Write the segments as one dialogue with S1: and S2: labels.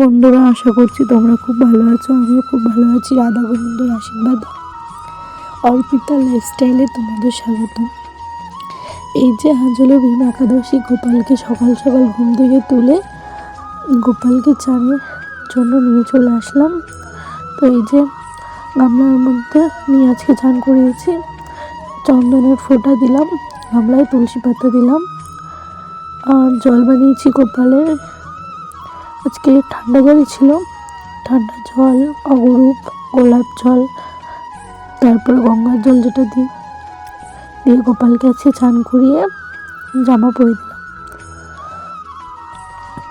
S1: বন্ধুরা, আশা করছি তোমরা খুব ভালো আছো, আমিও খুব ভালো আছি। রাধা গোবিন্দর আশীর্বাদ। অর্পিতা লাইফস্টাইলে তোমাদের স্বাগত এই যে আজ ভীম একাদশী, গোপালকে সকাল সকাল ঘুম থেকে তুলে গোপালকে চানের জন্য নিয়ে চলে আসলাম। তো এই যে গামলার মধ্যে নিয়ে আজকে চান করিয়েছি, চন্দনের ফোঁটা দিলাম, গামলায় তুলসী পাতা দিলাম। আর জল বানিয়েছি গোপালের। আজকে ঠান্ডা জলই ছিল। ঠান্ডা জল অগরূপ গোলাপ জল, তারপর গঙ্গার জল যেটা দিই দিয়ে গোপালকে আজকে চান করিয়ে জামা পরে দিলাম।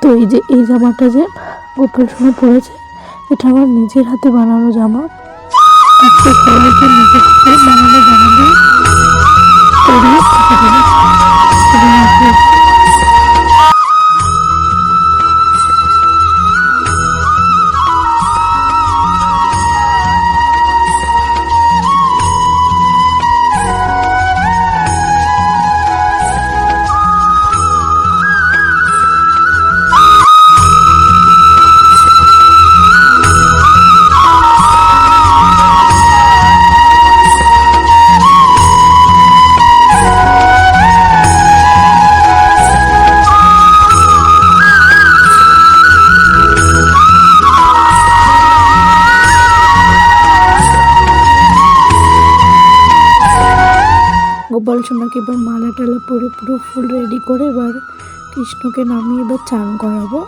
S1: তো এই যে, এই জামাটা যে গোপাল সময় পরেছে, এটা আমার নিজের হাতে বানানো জামা। আজকে নিজের হাতে বানানো জামা দিয়ে গোপাল এবার মালা টালা পরে পুরো ফুল রেডি করে এবার কৃষ্ণকে নামিয়ে এবার চান করাবো।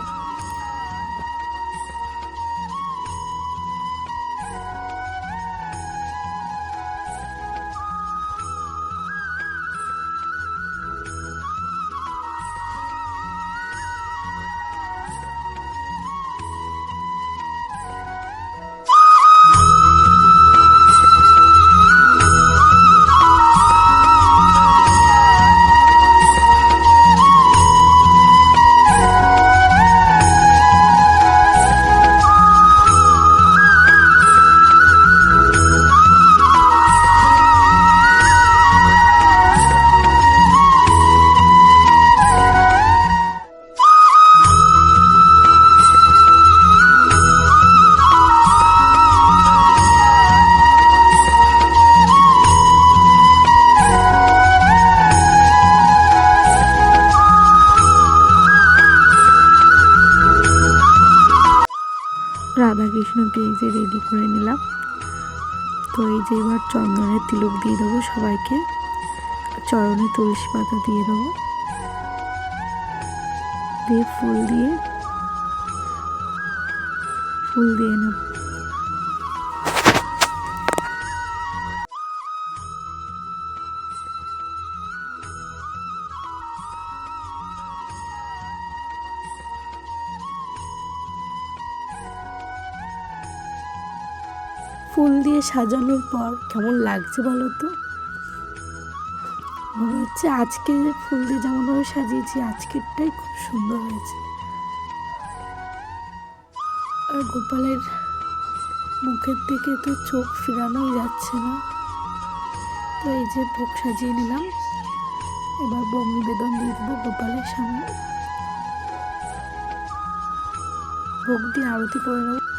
S1: রাধা কৃষ্ণকে এই যে রেডি করে নিলাম। তো এই যে এবার চন্দনের তিলক দিয়ে দেবো সবাইকে। চরণে তুলসী পাতা দিয়ে দেবো। দিয়ে ফুল দিয়ে ফুল দিয়ে নেব। ফুল দিয়ে সাজানোর পর কেমন লাগছে বলো তো? মনে হচ্ছে আজকে ফুল দিয়ে যেমনভাবে সাজিয়েছি, আজকেরটাই খুব সুন্দর হয়েছে। আর গোপালের মুখের দিকে তো চোখ ফিরানোই যাচ্ছে না। তো এই যে ভোগ সাজিয়ে নিলাম। এবার ভোগ নিবেদন দিয়ে দেবো গোপালের সামনে। ভোগ দিয়ে আরতি করে নেব।